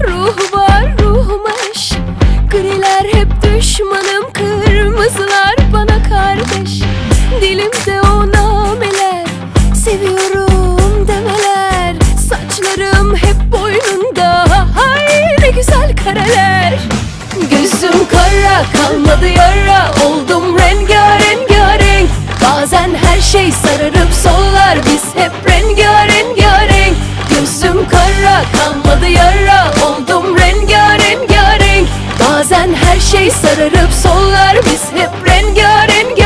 Ruh var ruhmaş Griler hep düşmanım Kırmızılar bana kardeş. Dilimde o nameler Seviyorum demeler. Saçlarım hep boynunda Ay ne güzel kareler. Gözüm kara kalmadı yara Oldum rengarenk Bazen her şey sararıp sollar her şey sararıp sollar. Biz hep rengarenk